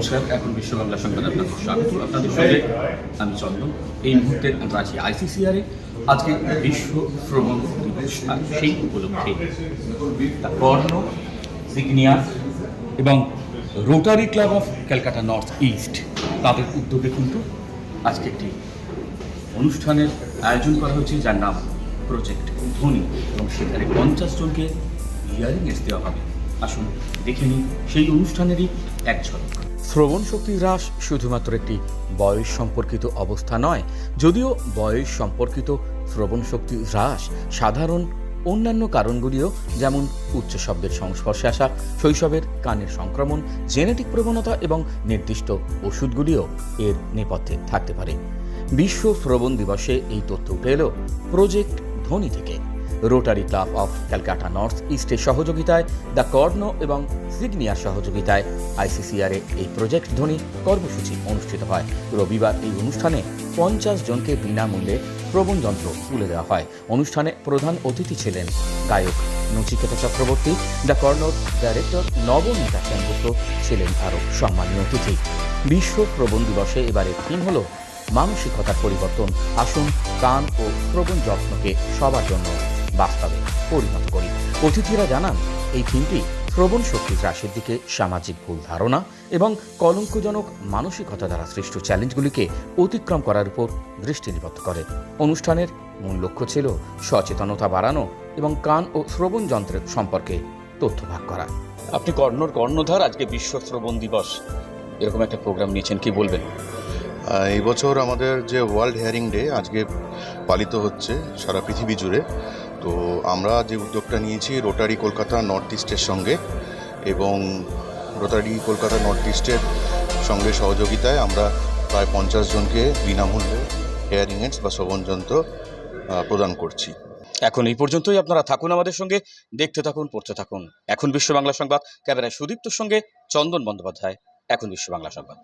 নমস্কার, এখন বিশ্ব বাংলা সংবাদ আপনাদের স্বাগত। আপনাদের সঙ্গে আমি চন্দন। এই মুহূর্তে আমরা আছি আইসিসিআরে আজকে বিশ্ব শ্রবণ দিবস, আর সেই উপলক্ষে তা কর্ণ সিগনিয়াস এবং rotary club of Calcutta north east, তাদের উদ্যোগে কিন্তু আজকে একটি অনুষ্ঠানের আয়োজন করা হয়েছে, যার নাম প্রজেক্ট ধোনি এবং সেখানে পঞ্চাশ জনকে হিয়ারিং এস দেওয়া হবে। আসুন, দেখে নিই, সেই অনুষ্ঠানেরই এক ঝলক। শ্রবণ শক্তি হ্রাস শুধুমাত্র একটি বয়স সম্পর্কিত অবস্থা নয়, যদিও বয়স সম্পর্কিত শ্রবণ শক্তি হ্রাস সাধারণ অন্যান্য কারণগুলিও, যেমন উচ্চ শব্দের সংস্পর্শে আসা, শৈশবের কানের সংক্রমণ, জেনেটিক প্রবণতা এবং নির্দিষ্ট ওষুধগুলিও এর নেপথ্যে থাকতে পারে। বিশ্ব শ্রবণ দিবসে এই তথ্য উঠে এলো প্রজেক্ট ধ্বনি থেকে। Rotary club of Calcutta north ইস্টের সহযোগিতায় দ্য কর্ণ এবং সিগনিয়ার সহযোগিতায় আইসিসিআর এই প্রজেক্ট ধ্বনি কর্মসূচি অনুষ্ঠিত হয়। রবিবার এই অনুষ্ঠানে পঞ্চাশ জনকে বিনামূল্যে প্রবণযন্ত্র তুলে দেওয়া হয়। অনুষ্ঠানে প্রধান অতিথি ছিলেন গায়ক নচিকেতা চক্রবর্তী, দ্য কর্ণর ডাইরেক্টর নবনীতা সেনগুপ্ত ছিলেন আরও সম্মানীয় অতিথি। বিশ্ব প্রবণ দিবসে এবারে থিম হলো মানসিকতার পরিবর্তন। আসুন কান ও শ্রবণ যত্নকে সবার জন্য বাস্তবে পরিণত করি। অতিথিরা জানান, এই থিমটি শ্রবণ শক্তি হ্রাসের দিকে সামাজিক ভুল ধারণা এবং কলঙ্কজনক মানসিকতা দ্বারা সৃষ্ট চ্যালেঞ্জগুলিকে অতিক্রম করার উপর দৃষ্টি নিবদ্ধ করে। অনুষ্ঠানের মূল লক্ষ্য ছিল সচেতনতা বাড়ানো এবং কান ও শ্রবণ যন্ত্রের সম্পর্কে তথ্য ভাগ করা। আপনি কর্ণর কর্ণধার, আজকে বিশ্ব শ্রবণ দিবস। এরকম একটা প্রোগ্রাম নিয়েছেন, কি বলবেন? এই বছর আমাদের যে ওয়ার্ল্ড হেয়ারিং ডে আজকে পালিত হচ্ছে সারা পৃথিবী জুড়ে, তো আমরা যে উদ্যোগটা নিয়েছি রোটারি কলকাতা নর্থ ইস্টের সঙ্গে এবং রোটারি কলকাতা নর্থ ইস্টের সঙ্গে সহযোগিতায় আমরা প্রায় পঞ্চাশ জনকে বিনামূল্যে হেয়ারিং এইডস বা শ্রবণ যন্ত্র প্রদান করছি। এখন এই পর্যন্তই, আপনারা থাকুন আমাদের সঙ্গে, দেখতে থাকুন, পড়তে থাকুন। এখন বিশ্ব বাংলা সংবাদ, ক্যামেরায় সুদীপ্তর সঙ্গে চন্দন বন্দ্যোপাধ্যায়, এখন বিশ্ব বাংলা সংবাদ।